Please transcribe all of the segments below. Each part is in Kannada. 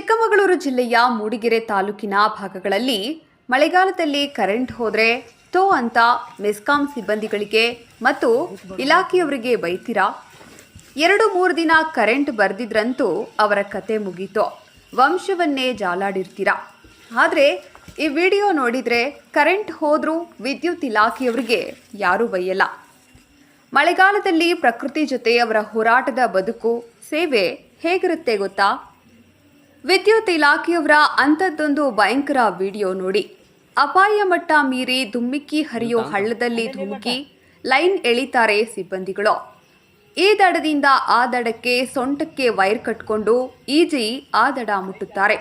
ಚಿಕ್ಕಮಗಳೂರು ಜಿಲ್ಲೆಯ ಮೂಡಿಗೆರೆ ತಾಲೂಕಿನ ಭಾಗಗಳಲ್ಲಿ ಮಳೆಗಾಲದಲ್ಲಿ ಕರೆಂಟ್ ಹೋದ್ರೆ ತೋ ಅಂತ ಮೆಸ್ಕಾಂ ಸಿಬ್ಬಂದಿಗಳಿಗೆ ಮತ್ತು ಇಲಾಖೆಯವರಿಗೆ ಬೈತೀರಾ? ಎರಡು ಮೂರು ದಿನ ಕರೆಂಟ್ ಬರ್ದಿದ್ರಂತೂ ಅವರ ಕತೆ ಮುಗೀತು. ವಂಶವನ್ನೇ ಜಾಲಾಡಿರ್ತೀರಾ? ಆದರೆ ಈ ವಿಡಿಯೋ ನೋಡಿದರೆ ಕರೆಂಟ್ ಹೋದರೂ ವಿದ್ಯುತ್ ಇಲಾಖೆಯವರಿಗೆ ಯಾರೂ ಬೈಯಲ್ಲ. ಮಳೆಗಾಲದಲ್ಲಿ ಪ್ರಕೃತಿ ಜೊತೆ ಅವರ ಹೋರಾಟದ ಬದುಕು, ಸೇವೆ ಹೇಗಿರುತ್ತೆ ಗೊತ್ತಾ? ವಿದ್ಯುತ್ ಇಲಾಖೆಯವರ ಅಂಥದ್ದೊಂದು ಭಯಂಕರ ವಿಡಿಯೋ ನೋಡಿ. ಅಪಾಯ ಮಟ್ಟ ಮೀರಿ ಧುಮ್ಮಿಕ್ಕಿ ಹರಿಯೋ ಹಳ್ಳದಲ್ಲಿ ಧುಮುಕಿ ಲೈನ್ ಎಳಿತಾರೆ ಸಿಬ್ಬಂದಿಗಳು. ಈ ದಡದಿಂದ ಆ ದಡಕ್ಕೆ ಸೊಂಟಕ್ಕೆ ವೈರ್ ಕಟ್ಕೊಂಡು ಈಜಿ ಆ ದಡ ಮುಟ್ಟುತ್ತಾರೆ.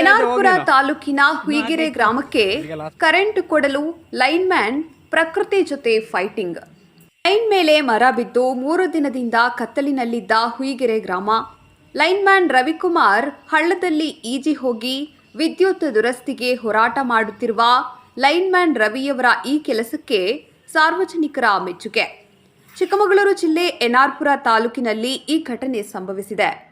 ಎನಾರ್ಪುರ ತಾಲೂಕಿನ ಹುಯಿಗೆರೆ ಗ್ರಾಮಕ್ಕೆ ಕರೆಂಟ್ ಕೊಡಲು ಲೈನ್ ಮ್ಯಾನ್ ಪ್ರಕೃತಿ ಜೊತೆ ಫೈಟಿಂಗ್. ಲೈನ್ ಮೇಲೆ ಮರ ಬಿದ್ದು ಮೂರು ದಿನದಿಂದ ಕತ್ತಲಿನಲ್ಲಿದ್ದ ಹುಯಿಗೆರೆ ಗ್ರಾಮ ಲೈನ್ ಮ್ಯಾನ್ ರವಿಕುಮಾರ್ ಹಳ್ಳದಲ್ಲಿ ಈಜಿ ಹೋಗಿ ವಿದ್ಯುತ್ ದುರಸ್ತಿಗೆ ಹೋರಾಟ ಮಾಡುತ್ತಿರುವ ಲೈನ್ಮ್ಯಾನ್ ರವಿಯವರ ಈ ಕೆಲಸಕ್ಕೆ ಸಾರ್ವಜನಿಕರ ಮೆಚ್ಚುಗೆ. ಚಿಕ್ಕಮಗಳೂರು ಜಿಲ್ಲೆ ಎನ್ಆರ್ಪುರ ತಾಲೂಕಿನಲ್ಲಿ ಈ ಘಟನೆ ಸಂಭವಿಸಿದೆ.